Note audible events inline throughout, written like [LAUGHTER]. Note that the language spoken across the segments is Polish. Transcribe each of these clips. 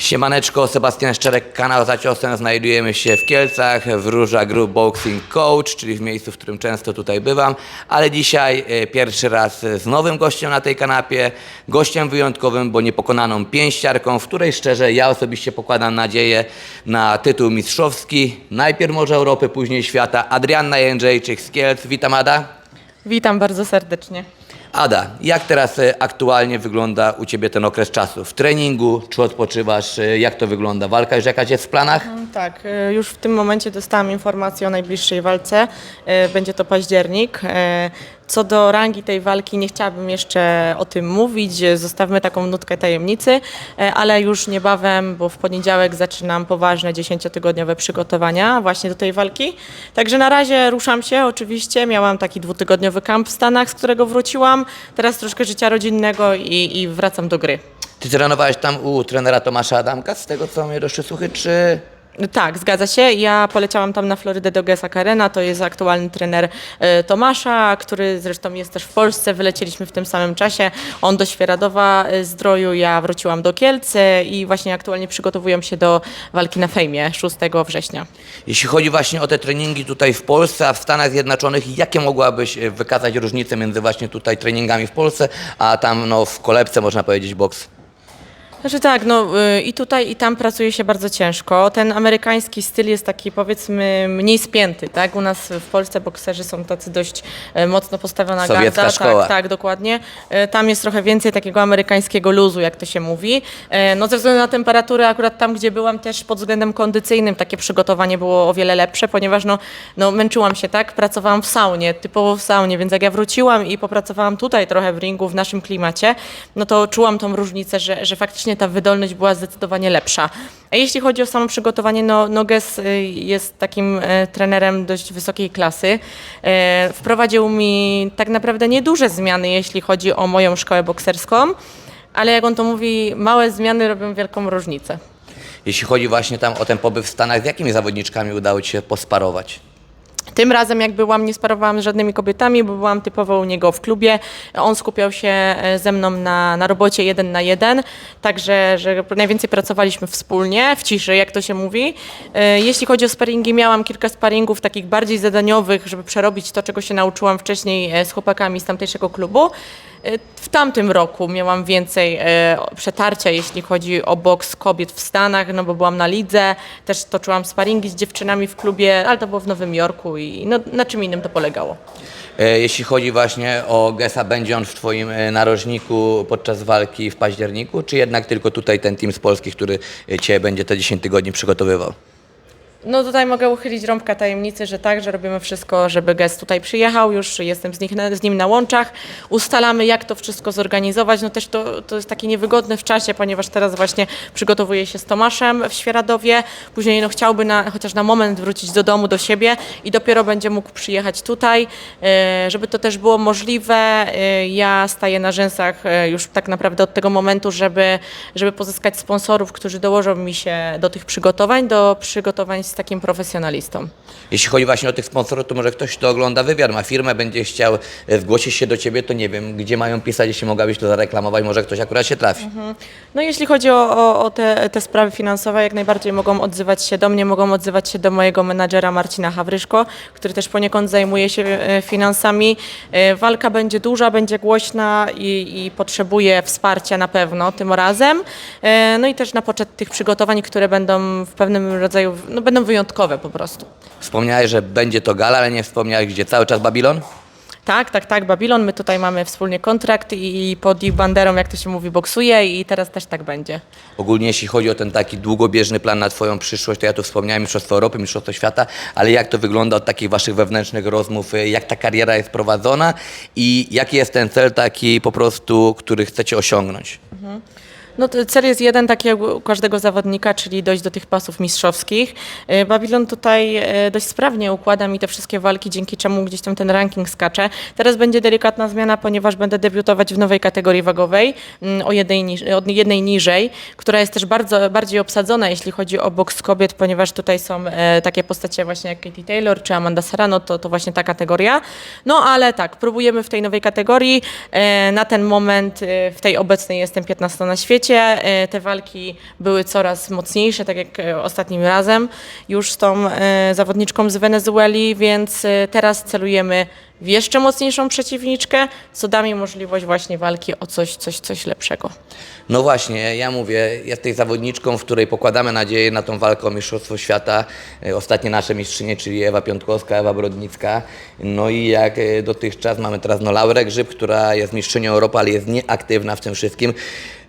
Siemaneczko, Sebastian Szczerek, kanał za ciosem. Znajdujemy się w Kielcach, w Róża Group Boxing Coach, czyli w miejscu, w którym często tutaj bywam, ale dzisiaj e, pierwszy raz z nowym gościem na tej kanapie, gościem wyjątkowym, bo niepokonaną pięściarką, w której szczerze ja osobiście pokładam nadzieję na tytuł mistrzowski, najpierw może Europy, później świata. Adrianna Jędrzejczyk z Kielc, witam Ada. Witam bardzo serdecznie. Ada, jak teraz e, aktualnie wygląda u Ciebie ten okres czasu? W treningu, czy odpoczywasz? E, Jak to wygląda? Walka już jakaś jest w planach? Tak, y, już w tym momencie dostałam informację o najbliższej walce. Będzie to październik. Co do rangi tej walki, nie chciałabym jeszcze o tym mówić. Zostawmy taką nutkę tajemnicy, y, ale już niebawem, bo w poniedziałek zaczynam poważne 10-tygodniowe przygotowania właśnie do tej walki. Także na razie ruszam się oczywiście. Miałam taki dwutygodniowy kamp w Stanach, z którego wróciłam. Teraz troszkę życia rodzinnego i, i wracam do gry. Ty trenowałeś tam u trenera Tomasza Adamka, z tego co mnie doszły słuchy, czy... Tak, zgadza się. Ja poleciałam tam na Florydę do Gesa Karena, to jest aktualny trener e, Tomasza, który zresztą jest też w Polsce. Wylecieliśmy w tym samym czasie. On do Świeradowa e, Zdroju, ja wróciłam do Kielce i właśnie aktualnie przygotowują się do walki na fejmie 6 września. Jeśli chodzi właśnie o te treningi tutaj w Polsce, a w Stanach Zjednoczonych, jakie mogłabyś e, wykazać różnice między właśnie tutaj treningami w Polsce, a tam no, w kolebce, można powiedzieć, boks? Znaczy tak, no y, i tutaj i tam pracuje się bardzo ciężko. Ten amerykański styl jest taki powiedzmy mniej spięty, tak? U nas w Polsce bokserzy są tacy dość e, mocno postawiona Sowiecka garda. szkoła. Tak, tak, dokładnie. E, Tam jest trochę więcej takiego amerykańskiego luzu, jak to się mówi. E, No ze względu na temperaturę akurat tam, gdzie byłam też pod względem kondycyjnym takie przygotowanie było o wiele lepsze, ponieważ no, no męczyłam się, tak? Pracowałam w saunie, typowo w saunie, więc jak ja wróciłam i popracowałam tutaj trochę w ringu, w naszym klimacie, no to czułam tą różnicę, że, że faktycznie ta wydolność była zdecydowanie lepsza. A jeśli chodzi o samo przygotowanie, no Noges y, jest takim e, trenerem dość wysokiej klasy. E, Wprowadził mi tak naprawdę nieduże zmiany, jeśli chodzi o moją szkołę bokserską, ale jak on to mówi, małe zmiany robią wielką różnicę. Jeśli chodzi właśnie tam o ten pobyt w Stanach, z jakimi zawodniczkami udało Ci się posparować? Tym razem jak byłam, nie sparowałam z żadnymi kobietami, bo byłam typowo u niego w klubie. On skupiał się e, ze mną na, na robocie jeden na jeden, także że najwięcej pracowaliśmy wspólnie, w ciszy, jak to się mówi. E, Jeśli chodzi o sparingi, miałam kilka sparingów takich bardziej zadaniowych, żeby przerobić to, czego się nauczyłam wcześniej e, z chłopakami z tamtejszego klubu. E, W tamtym roku miałam więcej e, przetarcia, jeśli chodzi o boks kobiet w Stanach, no bo byłam na lidze, też toczyłam sparingi z dziewczynami w klubie, ale to było w Nowym Jorku i no, na czym innym to polegało. E, Jeśli chodzi właśnie o Gesa, będzie on w Twoim narożniku podczas walki w październiku, czy jednak tylko tutaj ten team z Polski, który Cię będzie te 10 tygodni przygotowywał? No tutaj mogę uchylić rąbka tajemnicy, że tak, że robimy wszystko, żeby gest tutaj przyjechał, już jestem z, nich z nim na łączach, ustalamy jak to wszystko zorganizować, no też to, to jest takie niewygodne w czasie, ponieważ teraz właśnie przygotowuję się z Tomaszem w Świeradowie, później no chciałby na, chociaż na moment wrócić do domu, do siebie i dopiero będzie mógł przyjechać tutaj, e, żeby to też było możliwe, e, ja staję na rzęsach e, już tak naprawdę od tego momentu, żeby, żeby pozyskać sponsorów, którzy dołożą mi się do tych przygotowań, do przygotowań z takim profesjonalistą. Jeśli chodzi właśnie o tych sponsorów, to może ktoś, kto ogląda wywiad, ma firmę, będzie chciał e, zgłosić się do Ciebie, to nie wiem, gdzie mają pisać, jeśli mogłabyś to zareklamować, może ktoś akurat się trafi. No jeśli chodzi o, o, o te, te sprawy finansowe, jak najbardziej mogą odzywać się do mnie, mogą odzywać się do mojego menadżera Marcina Hawryszko, który też poniekąd zajmuje się e, finansami. E, Walka będzie duża, będzie głośna i, i potrzebuje wsparcia na pewno tym razem. E, No i też na poczet tych przygotowań, które będą w pewnym rodzaju, no będą wyjątkowe po prostu. Wspomniałeś, że będzie to gala, ale nie wspomniałeś, gdzie cały czas Babilon? Tak, tak, tak, Babilon, my tutaj mamy wspólnie kontrakt i pod ich banderą, jak to się mówi, boksuje i teraz też tak będzie. Ogólnie jeśli chodzi o ten taki długobieżny plan na Twoją przyszłość, to ja tu wspomniałem Mistrzostwo Europy, Mistrzostwo Świata, ale jak to wygląda od takich Waszych wewnętrznych rozmów, y, jak ta kariera jest prowadzona i jaki jest ten cel taki po prostu, który chcecie osiągnąć? No cel jest jeden, taki jak u każdego zawodnika, czyli dojść do tych pasów mistrzowskich. E, Babylon tutaj e, dość sprawnie układa mi te wszystkie walki, dzięki czemu gdzieś tam ten ranking skacze. Teraz będzie delikatna zmiana, ponieważ będę debiutować w nowej kategorii wagowej, mm, o jednej, od jednej niżej, która jest też bardzo bardziej obsadzona, jeśli chodzi o boks kobiet, ponieważ tutaj są e, takie postacie właśnie jak Katie Taylor czy Amanda Serrano, to, to właśnie ta kategoria. No ale tak, próbujemy w tej nowej kategorii. Na ten moment w tej obecnej jestem 15 na świecie. E, te walki były coraz mocniejsze, tak jak e, ostatnim razem już z tą e, zawodniczką z Wenezueli, więc teraz celujemy w jeszcze mocniejszą przeciwniczkę, co da mi możliwość właśnie walki o coś, coś, coś lepszego. No właśnie, ja mówię, jesteś zawodniczką, w której pokładamy nadzieję na tą walkę o Mistrzostwo Świata. E, Ostatnie nasze mistrzynie, czyli Ewa Piątkowska, Ewa Brodnicka. No i jak e, dotychczas mamy teraz no, Laurę Grzyb, która jest mistrzynią Europy, ale jest nieaktywna w tym wszystkim.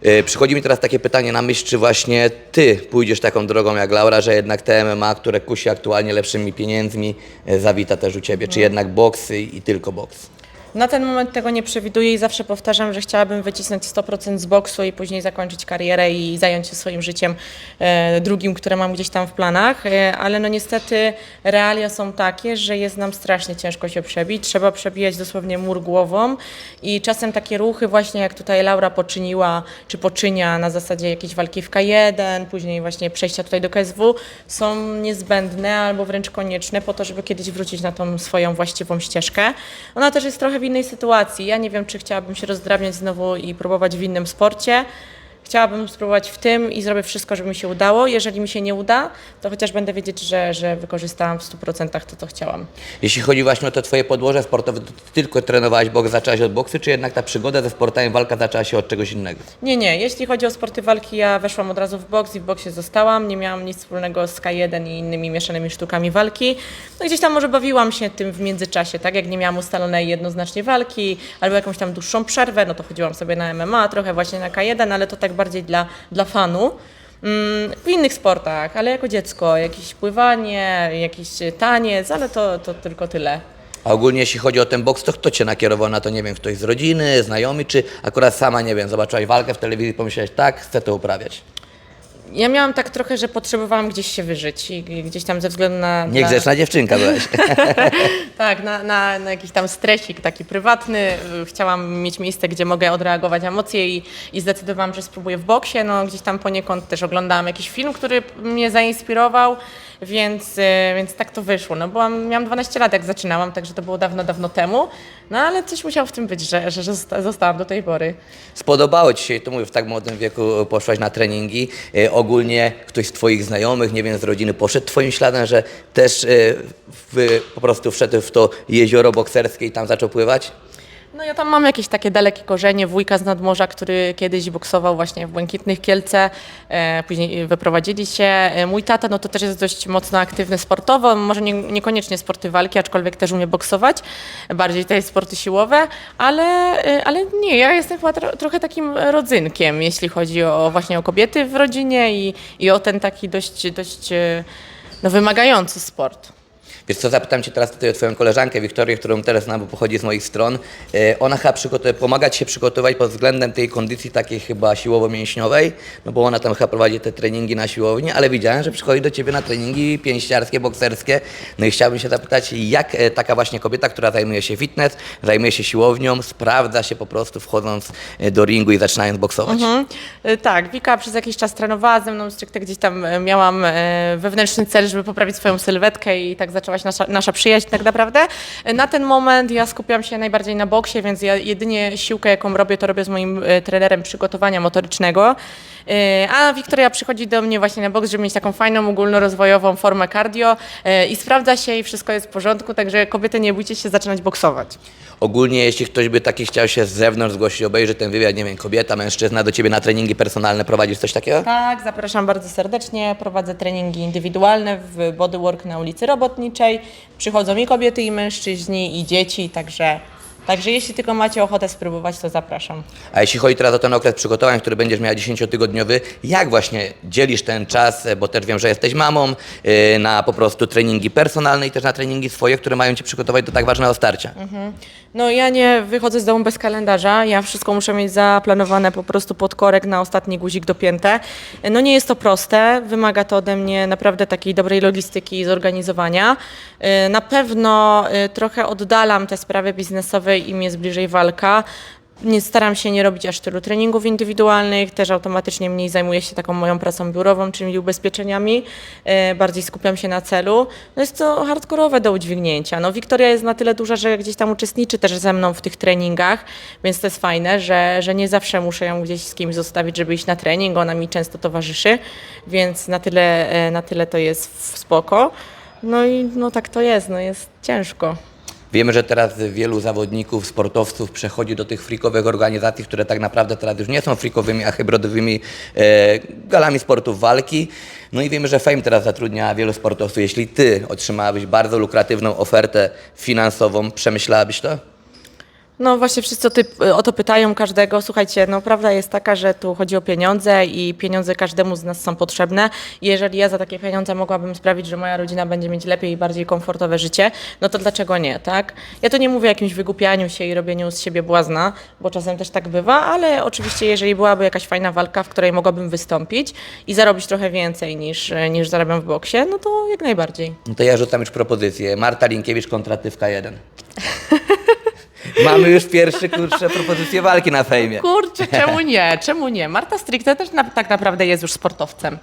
E, Przychodzi mi teraz takie pytanie na myśl, czy właśnie ty pójdziesz taką drogą jak Laura, że jednak te MMA, które kusi aktualnie lepszymi pieniędzmi, zawita też u ciebie, czy jednak boks i, tylko boks? Na ten moment tego nie przewiduję i zawsze powtarzam, że chciałabym wycisnąć 100% z boksu i później zakończyć karierę i zająć się swoim życiem e, drugim, które mam gdzieś tam w planach, e, ale no niestety realia są takie, że jest nam strasznie ciężko się przebić. Trzeba przebijać dosłownie mur głową i czasem takie ruchy właśnie jak tutaj Laura poczyniła, czy poczynia na zasadzie jakiejś walki w K1, później właśnie przejścia tutaj do KSW są niezbędne albo wręcz konieczne po to, żeby kiedyś wrócić na tą swoją właściwą ścieżkę. Ona też jest trochę w innej sytuacji. Ja nie wiem, czy chciałabym się rozdrabniać znowu i próbować w innym sporcie. Chciałabym spróbować w tym i zrobię wszystko, żeby mi się udało. Jeżeli mi się nie uda, to chociaż będę wiedzieć, że, że wykorzystałam w 100% to, co chciałam. Jeśli chodzi właśnie o to twoje podłoże sportowe, to ty tylko trenowałaś boks, zaczęłaś od boksu, czy jednak ta przygoda ze sportami, walka zaczęła się od czegoś innego? Nie, nie. Jeśli chodzi o sporty walki, ja weszłam od razu w boks i w boksie zostałam. Nie miałam nic wspólnego z K1 i innymi mieszanymi sztukami walki. No gdzieś tam może bawiłam się tym w międzyczasie, tak? Jak nie miałam ustalonej jednoznacznie walki albo jakąś tam dłuższą przerwę, no to chodziłam sobie na MMA, trochę właśnie na K1, ale to tak bardziej dla, dla fanu. Mm, W innych sportach, ale jako dziecko, jakieś pływanie, jakiś taniec, ale to, to tylko tyle. A ogólnie jeśli chodzi o ten boks, to kto cię nakierował na to, nie wiem, ktoś z rodziny, znajomi, czy akurat sama, nie wiem, zobaczyłaś walkę w telewizji i tak, chcę to uprawiać. Ja miałam tak trochę, że potrzebowałam gdzieś się wyżyć i gdzieś tam ze względu na... na Niegrzeczna dziewczynka byłaś. [LAUGHS] tak, na, na, na jakiś tam stresik taki prywatny. Chciałam mieć miejsce, gdzie mogę odreagować emocje i, i zdecydowałam, że spróbuję w boksie. No, gdzieś tam poniekąd też oglądałam jakiś film, który mnie zainspirował, więc, y, więc tak to wyszło. No, byłam, miałam 12 lat, jak zaczynałam, także to było dawno, dawno temu. No ale coś musiało w tym być, że, że, że zosta- zostałam do tej pory. Spodobało ci się, to mówię, w tak młodym wieku poszłaś na treningi. E, ogólnie ktoś z twoich znajomych, nie wiem, z rodziny poszedł twoim śladem, że też e, w, po prostu wszedł w to jezioro bokserskie i tam zaczął pływać? No ja tam mam jakieś takie dalekie korzenie, wujka z nadmorza, który kiedyś boksował właśnie w Błękitnych Kielce, później wyprowadzili się. E, mój tata no to też jest dość mocno aktywny sportowo, może nie, niekoniecznie sporty walki, aczkolwiek też umie boksować, bardziej te sporty siłowe, ale, e, ale nie, ja jestem chyba tro, trochę takim rodzynkiem, jeśli chodzi o właśnie o kobiety w rodzinie i, i o ten taki dość, dość e, no, wymagający sport. Wiesz co, zapytam Cię teraz tutaj o Twoją koleżankę Wiktorię, którą teraz znam, bo pochodzi z moich stron. E, Ona chyba przygotow- pomaga Ci się przygotować pod względem tej kondycji takiej chyba siłowo-mięśniowej, no bo ona tam chyba prowadzi te treningi na siłowni, ale widziałem, że przychodzi do Ciebie na treningi pięściarskie, bokserskie. No i chciałbym się zapytać, jak e, taka właśnie kobieta, która zajmuje się fitness, zajmuje się siłownią, sprawdza się po prostu wchodząc e, do ringu i zaczynając boksować? Mhm. Tak, Wika przez jakiś czas trenowała ze mną, stricte gdzieś tam miałam wewnętrzny cel, żeby poprawić swoją sylwetkę i tak zaczęła nasza, nasza przyjaźń tak naprawdę. Na ten moment ja skupiam się najbardziej na boksie, więc ja jedynie siłkę, jaką robię, to robię z moim e, trenerem przygotowania motorycznego. E, A Wiktoria przychodzi do mnie właśnie na boks, żeby mieć taką fajną, ogólnorozwojową formę cardio e, i sprawdza się i wszystko jest w porządku, także kobiety nie bójcie się zaczynać boksować. Ogólnie, jeśli ktoś by taki chciał się z zewnątrz zgłosić, obejrzy ten wywiad, nie wiem, kobieta, mężczyzna, do Ciebie na treningi personalne prowadzisz coś takiego? Tak, zapraszam bardzo serdecznie. Prowadzę treningi indywidualne w Bodywork na ulicy Robotniczej. Przychodzą i kobiety, i mężczyźni, i dzieci, także, Także jeśli tylko macie ochotę spróbować, to zapraszam. A jeśli chodzi teraz o ten okres przygotowań, który będziesz miała 10-tygodniowy, jak właśnie dzielisz ten czas, bo też wiem, że jesteś mamą, yy, na po prostu treningi personalne i też na treningi swoje, które mają Cię przygotować do tak ważnego starcia? No ja nie wychodzę z domu bez kalendarza, ja wszystko muszę mieć zaplanowane po prostu pod korek na ostatni guzik dopięte. No nie jest to proste, wymaga to ode mnie naprawdę takiej dobrej logistyki i zorganizowania. Y, Na pewno y, trochę oddalam te sprawy biznesowe i im jest bliżej walka. Nie staram się nie robić aż tylu treningów indywidualnych, też automatycznie mniej zajmuję się taką moją pracą biurową, czyli ubezpieczeniami. E, bardziej skupiam się na celu. No jest to hardkorowe do udźwignięcia. No Wiktoria jest na tyle duża, że gdzieś tam uczestniczy też ze mną w tych treningach, więc to jest fajne, że, że nie zawsze muszę ją gdzieś z kimś zostawić, żeby iść na trening. Ona mi często towarzyszy, więc na tyle, e, na tyle to jest w spoko. No i no tak to jest, no jest ciężko. Wiemy, że teraz wielu zawodników, sportowców przechodzi do tych frikowych organizacji, które tak naprawdę teraz już nie są frikowymi, a hybrydowymi e, galami sportów walki. No i wiemy, że Fame teraz zatrudnia wielu sportowców. Jeśli Ty otrzymałabyś bardzo lukratywną ofertę finansową, przemyślałabyś to? No właśnie wszyscy o, ty, o to pytają każdego. Słuchajcie, no prawda jest taka, że tu chodzi o pieniądze i pieniądze każdemu z nas są potrzebne. Jeżeli ja za takie pieniądze mogłabym sprawić, że moja rodzina będzie mieć lepiej i bardziej komfortowe życie, no to dlaczego nie, tak? Ja to nie mówię o jakimś wygłupianiu się i robieniu z siebie błazna, bo czasem też tak bywa, ale oczywiście jeżeli byłaby jakaś fajna walka, w której mogłabym wystąpić i zarobić trochę więcej niż, niż zarabiam w boksie, no to jak najbardziej. No to ja rzucam już propozycję. Marta Linkiewicz kontra Ty w K1. Mamy już pierwsze, kurcze, propozycje walki na fejmie. Kurczę, czemu [LAUGHS] nie? Czemu nie? Marta Stricte też na, tak naprawdę jest już sportowcem.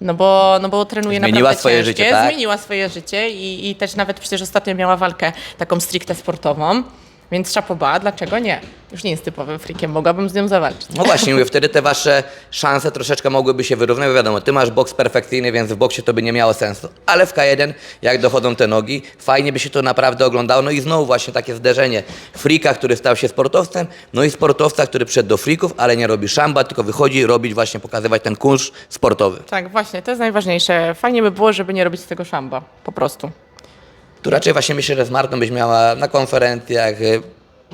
No bo, no bo trenuje Zmieniła naprawdę swoje ciężkie, życie, tak? Zmieniła swoje życie i, i też nawet przecież ostatnio miała walkę taką stricte sportową. Więc szapoba, dlaczego nie? Już nie jest typowym frikiem, mogłabym z nią zawalczyć. No właśnie, [LAUGHS] mówię, wtedy te wasze szanse troszeczkę mogłyby się wyrównać, wiadomo, ty masz boks perfekcyjny, więc w boksie to by nie miało sensu. Ale w K1, jak dochodzą te nogi, fajnie by się to naprawdę oglądało. No i znowu właśnie takie zderzenie frika, który stał się sportowcem, no i sportowca, który przyszedł do frików, ale nie robi szamba, tylko wychodzi robić właśnie, pokazywać ten kunsz sportowy. Tak, właśnie, to jest najważniejsze. Fajnie by było, żeby nie robić z tego szamba, po prostu. Tu raczej właśnie myślę, że z Martą byś miała na konferencjach, y,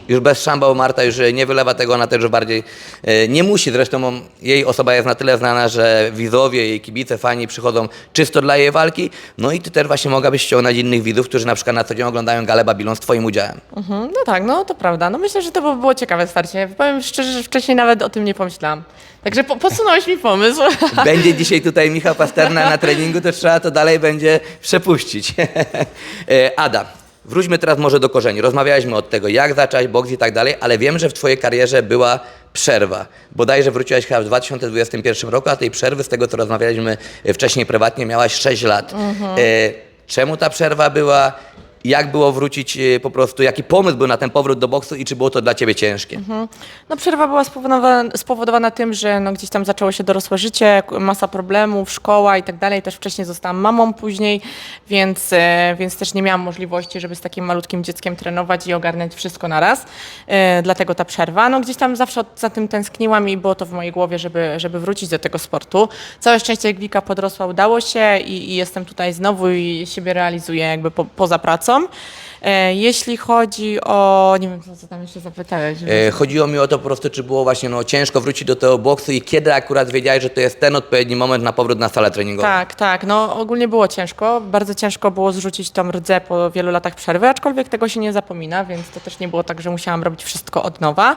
już bez szamba, bo Marta już nie wylewa tego, ona też już bardziej y, nie musi. Zresztą jej osoba jest na tyle znana, że widzowie, jej kibice, fani przychodzą czysto dla jej walki. No i ty też właśnie mogłabyś ściągnąć innych widzów, którzy na przykład na co dzień oglądają Galę Babilon z twoim udziałem. Mhm, no tak, no to prawda. No myślę, że to by było ciekawe starcie. Powiem szczerze, że wcześniej nawet o tym nie pomyślałam. Także po, podsunąłeś mi pomysł. [LAUGHS] Będzie [LAUGHS] dzisiaj tutaj Michał Pasterna na treningu, to trzeba to dalej będzie przepuścić. [LAUGHS] E, Ada, wróćmy teraz może do korzeni. Rozmawialiśmy od tego, jak zacząć boks i tak dalej, ale wiem, że w twojej karierze była przerwa. Bodajże wróciłaś chyba w 2021 roku, a tej przerwy, z tego co rozmawialiśmy e, wcześniej prywatnie, miałaś 6 lat. E, czemu ta przerwa była? Jak było wrócić e, po prostu, jaki pomysł był na ten powrót do boksu i czy było to dla ciebie ciężkie? No przerwa była spowodowana, spowodowana tym, że no gdzieś tam zaczęło się dorosłe życie, masa problemów, szkoła i tak dalej. Też wcześniej zostałam mamą później, więc, e, więc też nie miałam możliwości, żeby z takim malutkim dzieckiem trenować i ogarnąć wszystko na raz. E, dlatego ta przerwa. No gdzieś tam zawsze za tym tęskniłam i było to w mojej głowie, żeby, żeby wrócić do tego sportu. Całe szczęście Wika podrosła, udało się i, i jestem tutaj znowu i siebie realizuję jakby po, poza pracą. E, jeśli chodzi o... Nie wiem, co, co tam jeszcze zapytałeś. E, Chodziło mi o to po prostu, czy było właśnie no, ciężko wrócić do tego boksu i kiedy akurat wiedziałeś, że to jest ten odpowiedni moment na powrót na salę treningową. Tak, tak. No ogólnie było ciężko. Bardzo ciężko było zrzucić tą rdzę po wielu latach przerwy, aczkolwiek tego się nie zapomina, więc to też nie było tak, że musiałam robić wszystko od nowa.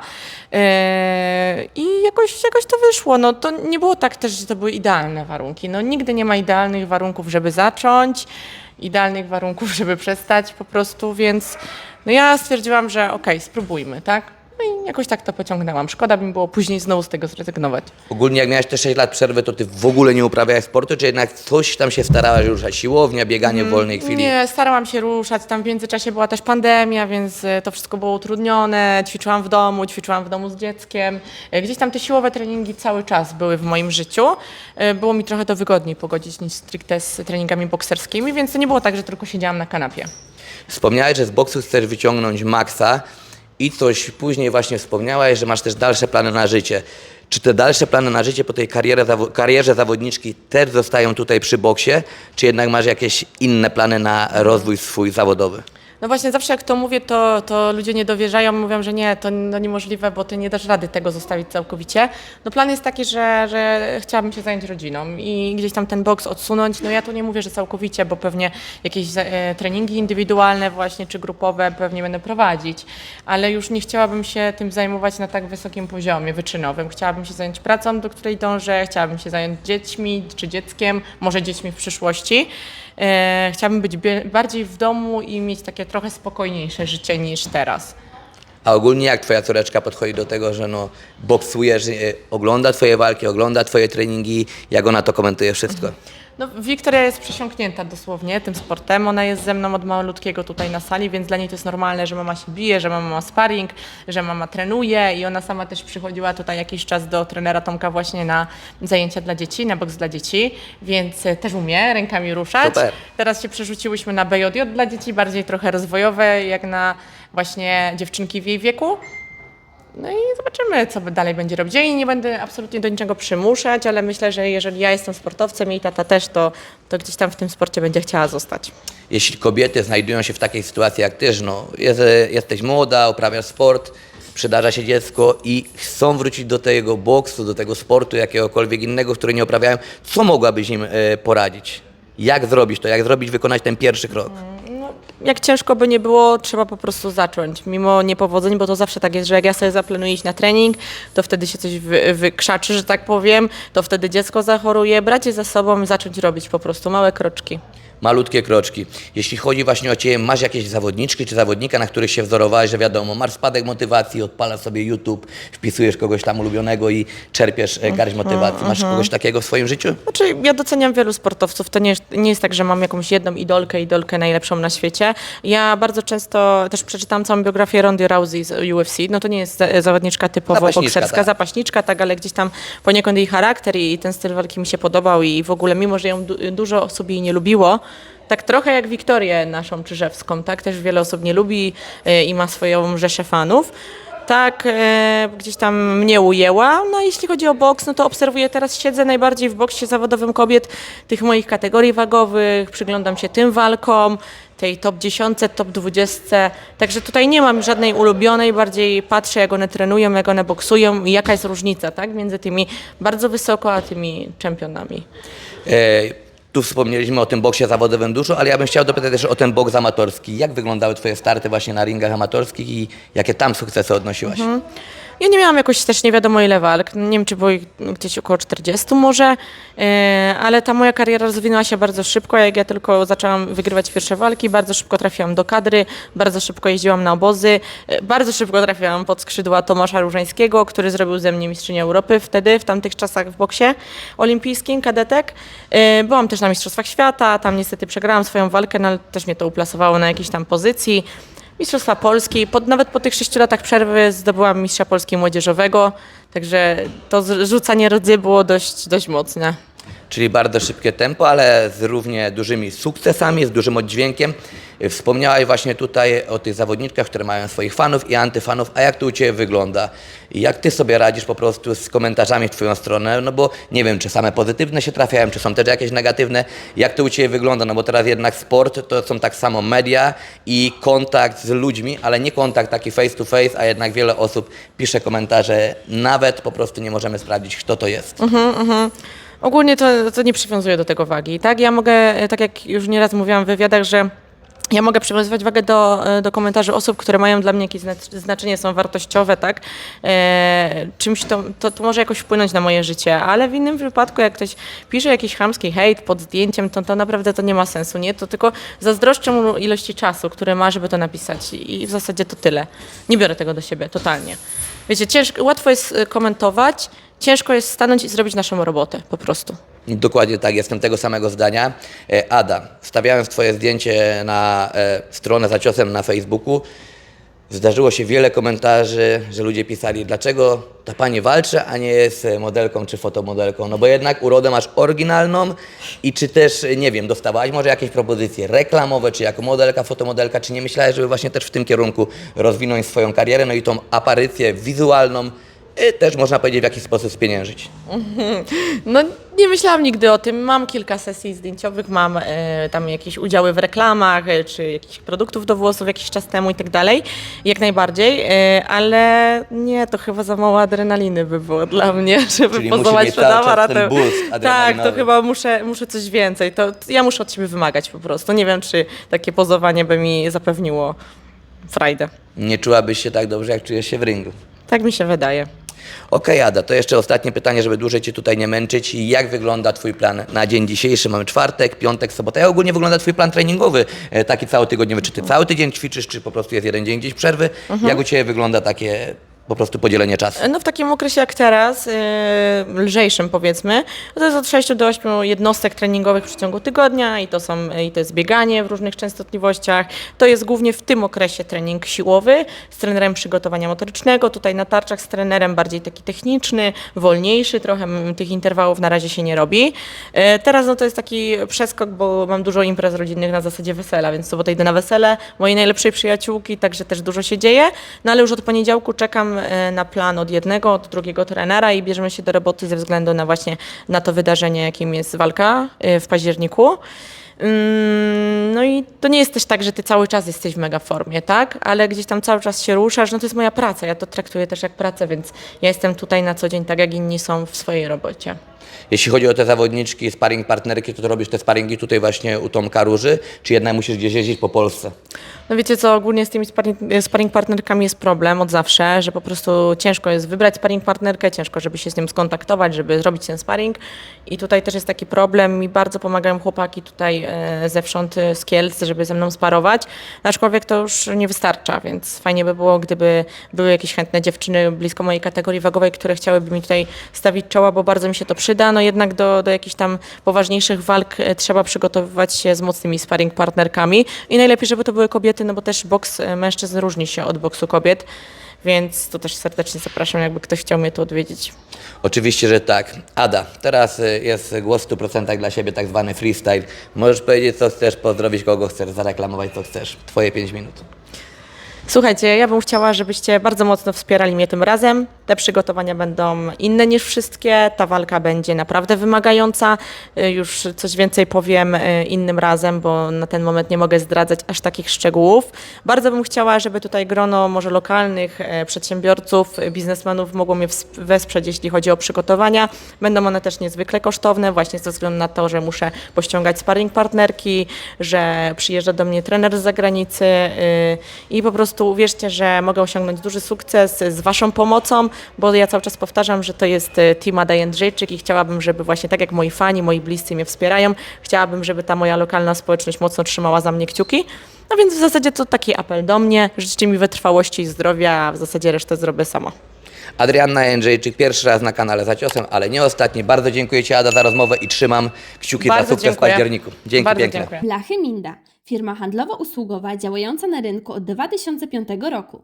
Yy, I jakoś, jakoś to wyszło. No to nie było tak też, że to były idealne warunki. No nigdy nie ma idealnych warunków, żeby zacząć, idealnych warunków, [LAUGHS] żeby przestać po prostu, więc no ja stwierdziłam, że okej, spróbujmy, tak? Jakoś tak to pociągnęłam. Szkoda mi było później znowu z tego zrezygnować. Ogólnie jak miałeś te 6 lat przerwy, to ty w ogóle nie uprawiałeś sportu, czy jednak coś tam się starałaś ruszać? Siłownia, bieganie w wolnej chwili? Nie, starałam się ruszać. Tam w międzyczasie była też pandemia, więc e, to wszystko było utrudnione. Ćwiczyłam w domu, ćwiczyłam w domu z dzieckiem. E, Gdzieś tam te siłowe treningi cały czas były w moim życiu. E, Było mi trochę to wygodniej pogodzić niż stricte z treningami bokserskimi, więc to nie było tak, że tylko siedziałam na kanapie. Wspomniałeś, że z boksu chcesz wyciągnąć maksa i coś później właśnie wspomniałaś, że masz też dalsze plany na życie. Czy te dalsze plany na życie po tej karierze, karierze zawodniczki też zostają tutaj przy boksie, czy jednak masz jakieś inne plany na rozwój swój zawodowy? No właśnie, zawsze jak to mówię, to, to ludzie nie dowierzają, mówią, że nie, to no niemożliwe, bo ty nie dasz rady tego zostawić całkowicie. No plan jest taki, że, że chciałabym się zająć rodziną i gdzieś tam ten boks odsunąć. No ja tu nie mówię, że całkowicie, bo pewnie jakieś e, treningi indywidualne właśnie, czy grupowe pewnie będę prowadzić, ale już nie chciałabym się tym zajmować na tak wysokim poziomie wyczynowym. Chciałabym się zająć pracą, do której dążę, chciałabym się zająć dziećmi, czy dzieckiem, może dziećmi w przyszłości. E, chciałabym być bardziej w domu i mieć takie trochę spokojniejsze życie niż teraz. A ogólnie jak twoja córeczka podchodzi do tego, że no boksujesz, e, ogląda twoje walki, ogląda twoje treningi, jak ona to komentuje wszystko? No, Wiktoria jest przesiąknięta dosłownie tym sportem. Ona jest ze mną od malutkiego tutaj na sali, więc dla niej to jest normalne, że mama się bije, że mama ma sparring, że mama trenuje i ona sama też przychodziła tutaj jakiś czas do trenera Tomka właśnie na zajęcia dla dzieci, na boks dla dzieci, więc e, też umie rękami ruszać. Super. Teraz się przerzuciłyśmy na BJJ dla dzieci, bardziej trochę rozwojowe, jak na właśnie dziewczynki w jej wieku. No i zobaczymy, co dalej będzie robić. Ja jej nie będę absolutnie do niczego przymuszać, ale myślę, że jeżeli ja jestem sportowcem i tata też, to, to gdzieś tam w tym sporcie będzie chciała zostać. Jeśli kobiety znajdują się w takiej sytuacji jak ty, że no, jest, jesteś młoda, uprawiasz sport, przydarza się dziecko i chcą wrócić do tego boksu, do tego sportu, jakiegokolwiek innego, który nie uprawiają, co mogłabyś im e, poradzić? Jak zrobić to? Jak zrobić, wykonać ten pierwszy krok? Jak ciężko by nie było, trzeba po prostu zacząć, mimo niepowodzeń, bo to zawsze tak jest, że jak ja sobie zaplanuję iść na trening, to wtedy się coś wy, wykrzaczy, że tak powiem, to wtedy dziecko zachoruje, brać je za sobą i zacząć robić po prostu małe kroczki. Malutkie kroczki. Jeśli chodzi właśnie o Ciebie, masz jakieś zawodniczki czy zawodnika, na których się wzorowałeś, że wiadomo, masz spadek motywacji, odpalasz sobie YouTube, wpisujesz kogoś tam ulubionego i czerpiesz e, garść motywacji. Masz kogoś takiego w swoim życiu? Znaczy, ja doceniam wielu sportowców. To nie jest, nie jest tak, że mam jakąś jedną idolkę, idolkę najlepszą na świecie. Ja bardzo często też przeczytałam całą biografię Rondy Rousey z UFC. No to nie jest za- zawodniczka typowo Zapaśniczka, bokserska, tak. zapaśniczka, tak, ale gdzieś tam poniekąd jej charakter i ten styl walki mi się podobał i w ogóle, mimo że ją du- dużo osób jej nie lubiło, tak trochę jak Wiktorię naszą Czyżewską, tak? Też wiele osób nie lubi y, i ma swoją rzeszę fanów. Tak, e, gdzieś tam mnie ujęła. No jeśli chodzi o boks, no to obserwuję teraz, siedzę najbardziej w boksie zawodowym kobiet tych moich kategorii wagowych, przyglądam się tym walkom, tej top 10, top 20. Także tutaj nie mam żadnej ulubionej, bardziej patrzę jak one trenują, jak one boksują i jaka jest różnica, tak? Między tymi bardzo wysoko, a tymi czempionami. E, tu wspomnieliśmy o tym boksie zawodowym dużo, ale ja bym chciał dopytać też o ten boks amatorski. Jak wyglądały Twoje starty właśnie na ringach amatorskich i jakie tam sukcesy odnosiłaś? Ja nie miałam jakoś też nie wiadomo ile walk, nie wiem czy było ich gdzieś około 40 może, e, ale ta moja kariera rozwinęła się bardzo szybko, jak ja tylko zaczęłam wygrywać pierwsze walki, bardzo szybko trafiłam do kadry, bardzo szybko jeździłam na obozy, e, bardzo szybko trafiłam pod skrzydła Tomasza Różańskiego, który zrobił ze mnie mistrzynię Europy wtedy, w tamtych czasach w boksie olimpijskim, kadetek. E, Byłam też na Mistrzostwach Świata, tam niestety przegrałam swoją walkę, no ale też mnie to uplasowało na jakiejś tam pozycji. Mistrzostwa Polski. Pod, nawet po tych sześciu latach przerwy zdobyłam Mistrza Polski Młodzieżowego, także to rzucanie rodzy było dość, dość mocne. Czyli bardzo szybkie tempo, ale z równie dużymi sukcesami, z dużym oddźwiękiem. Wspomniałaś właśnie tutaj o tych zawodniczkach, które mają swoich fanów i antyfanów, a jak to u Ciebie wygląda? Jak Ty sobie radzisz po prostu z komentarzami w Twoją stronę? No bo nie wiem, czy same pozytywne się trafiają, czy są też jakieś negatywne. Jak to u Ciebie wygląda? No bo teraz jednak sport to są tak samo media i kontakt z ludźmi, ale nie kontakt taki face to face, a jednak wiele osób pisze komentarze, nawet po prostu nie możemy sprawdzić, kto to jest. Ogólnie to, to nie przywiązuję do tego wagi. Tak, ja mogę, tak jak już nieraz mówiłam w wywiadach, że ja mogę przywiązywać wagę do, do komentarzy osób, które mają dla mnie jakieś znac- znaczenie, są wartościowe, tak? E, czymś to, to, to może jakoś wpłynąć na moje życie, ale w innym wypadku, jak ktoś pisze jakiś chamski hejt pod zdjęciem, to, to naprawdę to nie ma sensu, nie? To tylko zazdroszczę mu ilości czasu, który ma, żeby to napisać i w zasadzie to tyle. Nie biorę tego do siebie, totalnie. Wiecie, ciężko, łatwo jest e, komentować, ciężko jest stanąć i zrobić naszą robotę, po prostu. Dokładnie tak, jestem tego samego zdania. E, Ada, stawiając Twoje zdjęcie na e, stronę za ciosem na Facebooku, zdarzyło się wiele komentarzy, że ludzie pisali, dlaczego ta pani walczy, a nie jest modelką czy fotomodelką. No bo jednak urodę masz oryginalną i czy też, nie wiem, dostawałaś może jakieś propozycje reklamowe, czy jako modelka, fotomodelka, czy nie myślałeś, żeby właśnie też w tym kierunku rozwinąć swoją karierę, no i tą aparycję wizualną y, też można powiedzieć w jakiś sposób spieniężyć. [LAUGHS] No nie myślałam nigdy o tym. Mam kilka sesji zdjęciowych, mam e, tam jakieś udziały w reklamach, e, czy jakichś produktów do włosów jakiś czas temu i tak dalej. Jak najbardziej, e, ale nie, to chyba za mało adrenaliny by było dla mnie, [LAUGHS] żeby Czyli musi pozować mieć przed cały czas aparatem. ten boost [LAUGHS] tak, adrenalinowy. to chyba muszę, muszę coś więcej. To, to ja muszę od siebie wymagać po prostu. Nie wiem, czy takie pozowanie by mi zapewniło frajdę. Nie czułabyś się tak dobrze, jak czujesz się w ringu. Tak mi się wydaje. Okej, Ada, to jeszcze ostatnie pytanie, żeby dłużej Cię tutaj nie męczyć. Jak wygląda Twój plan na dzień dzisiejszy? Mamy czwartek, piątek, sobotę. Jak ogólnie wygląda Twój plan treningowy, e, taki całotygodniowy? Czy Ty cały tydzień ćwiczysz, czy po prostu jest jeden dzień gdzieś przerwy? Jak u Ciebie wygląda takie po prostu podzielenie czasu? No w takim okresie jak teraz, yy, lżejszym powiedzmy, to jest od 6 do 8 jednostek treningowych w przeciągu tygodnia i to, są, i to jest bieganie w różnych częstotliwościach. To jest głównie w tym okresie trening siłowy z trenerem przygotowania motorycznego, tutaj na tarczach z trenerem bardziej taki techniczny, wolniejszy, trochę tych interwałów na razie się nie robi. Yy, teraz no to jest taki przeskok, bo mam dużo imprez rodzinnych na zasadzie wesela, więc sobotę idę na wesele mojej najlepszej przyjaciółki, także też dużo się dzieje, no ale już od poniedziałku czekam e, na plan od jednego, od drugiego trenera i bierzemy się do roboty ze względu na właśnie na to wydarzenie, jakim jest walka e, w październiku. Mm, No i to nie jest też tak, że ty cały czas jesteś w mega formie, tak? Ale gdzieś tam cały czas się ruszasz, no to jest moja praca, ja to traktuję też jak pracę, więc ja jestem tutaj na co dzień tak, jak inni są w swojej robocie. Jeśli chodzi o te zawodniczki, sparring partnerki, to, to robisz te sparingi tutaj właśnie u Tomka Róży, czy jednak musisz gdzieś jeździć po Polsce? No wiecie co, ogólnie z tymi sparring, sparring partnerkami jest problem od zawsze, że po prostu ciężko jest wybrać sparring partnerkę, ciężko, żeby się z nią skontaktować, żeby zrobić ten sparring. I tutaj też jest taki problem. Mi bardzo pomagają chłopaki tutaj e, zewsząd e, z Kielc, żeby ze mną sparować. Aczkolwiek to już nie wystarcza, więc fajnie by było, gdyby były jakieś chętne dziewczyny blisko mojej kategorii wagowej, które chciałyby mi tutaj stawić czoła, bo bardzo mi się to przyda. No jednak do, do jakichś tam poważniejszych walk e, trzeba przygotowywać się z mocnymi sparring partnerkami. I najlepiej, żeby to były kobiety, no bo też boks e, mężczyzn różni się od boksu kobiet. Więc tu też serdecznie zapraszam, jakby ktoś chciał mnie tu odwiedzić. Oczywiście, że tak. Ada, teraz y, jest głos w 100% dla siebie, tak zwany freestyle. Możesz powiedzieć, co chcesz, pozdrowić kogo chcesz, zareklamować, co chcesz. Twoje 5 minut. Słuchajcie, ja bym chciała, żebyście bardzo mocno wspierali mnie tym razem. Te przygotowania będą inne niż wszystkie. Ta walka będzie naprawdę wymagająca. Y, Już coś więcej powiem y, innym razem, bo na ten moment nie mogę zdradzać aż takich szczegółów. Bardzo bym chciała, żeby tutaj grono może lokalnych e, przedsiębiorców, biznesmenów mogło mnie wesprzeć, jeśli chodzi o przygotowania. Będą one też niezwykle kosztowne, właśnie ze względu na to, że muszę pościągać sparring partnerki, że przyjeżdża do mnie trener z zagranicy y, i po prostu uwierzcie, że mogę osiągnąć duży sukces z Waszą pomocą, bo ja cały czas powtarzam, że to jest y, Team Ada Jędrzejczyk i chciałabym, żeby właśnie tak jak moi fani, moi bliscy mnie wspierają, chciałabym, żeby ta moja lokalna społeczność mocno trzymała za mnie kciuki. No więc w zasadzie to taki apel do mnie. Życzcie mi wytrwałości i zdrowia, a w zasadzie resztę zrobię sama. Adrianna Jędrzejczyk, pierwszy raz na kanale za ciosem, ale nie ostatni. Bardzo dziękuję Ci, Ada, za rozmowę i trzymam kciuki za Bardzo sukces w dziękuję. październiku. Dzięki Bardzo piękne. dziękuję. Blachy Minda, firma handlowo-usługowa działająca na rynku od 2005 roku.